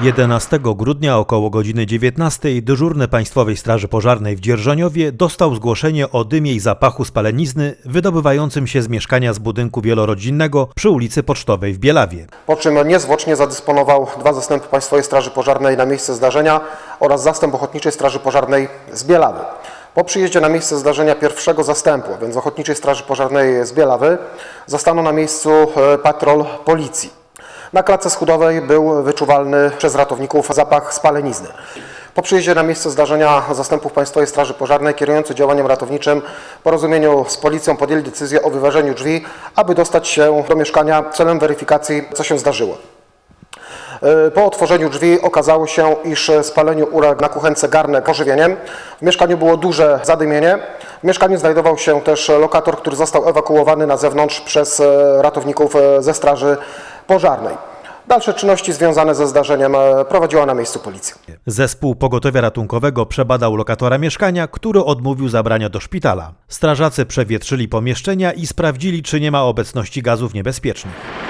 11 grudnia około godziny 19 dyżurny Państwowej Straży Pożarnej w Dzierżoniowie dostał zgłoszenie o dymie i zapachu spalenizny wydobywającym się z mieszkania z budynku wielorodzinnego przy ulicy Pocztowej w Bielawie. po czym niezwłocznie zadysponował dwa zastępy Państwowej Straży Pożarnej na miejsce zdarzenia oraz zastęp Ochotniczej Straży Pożarnej z Bielawy. Po przyjeździe na miejsce zdarzenia pierwszego zastępu, a więc Ochotniczej Straży Pożarnej z Bielawy, zastano na miejscu e, patrol policji. Na klatce schodowej był wyczuwalny przez ratowników zapach spalenizny. Po przyjeździe na miejsce zdarzenia zastępów Państwowej Straży Pożarnej kierujący działaniem ratowniczym w porozumieniu z policją podjęli decyzję o wyważeniu drzwi, aby dostać się do mieszkania celem weryfikacji, co się zdarzyło. E, Po otworzeniu drzwi okazało się, iż spaleniu uległ na kuchence garnek pożywieniem. W mieszkaniu było duże zadymienie. W mieszkaniu znajdował się też lokator, który został ewakuowany na zewnątrz przez e, ratowników e, ze Straży Pożarnej. Dalsze czynności związane ze zdarzeniem e, prowadziła na miejscu policja. Zespół pogotowia ratunkowego przebadał lokatora mieszkania, który odmówił zabrania do szpitala. Strażacy przewietrzyli pomieszczenia i sprawdzili, czy nie ma obecności gazów niebezpiecznych.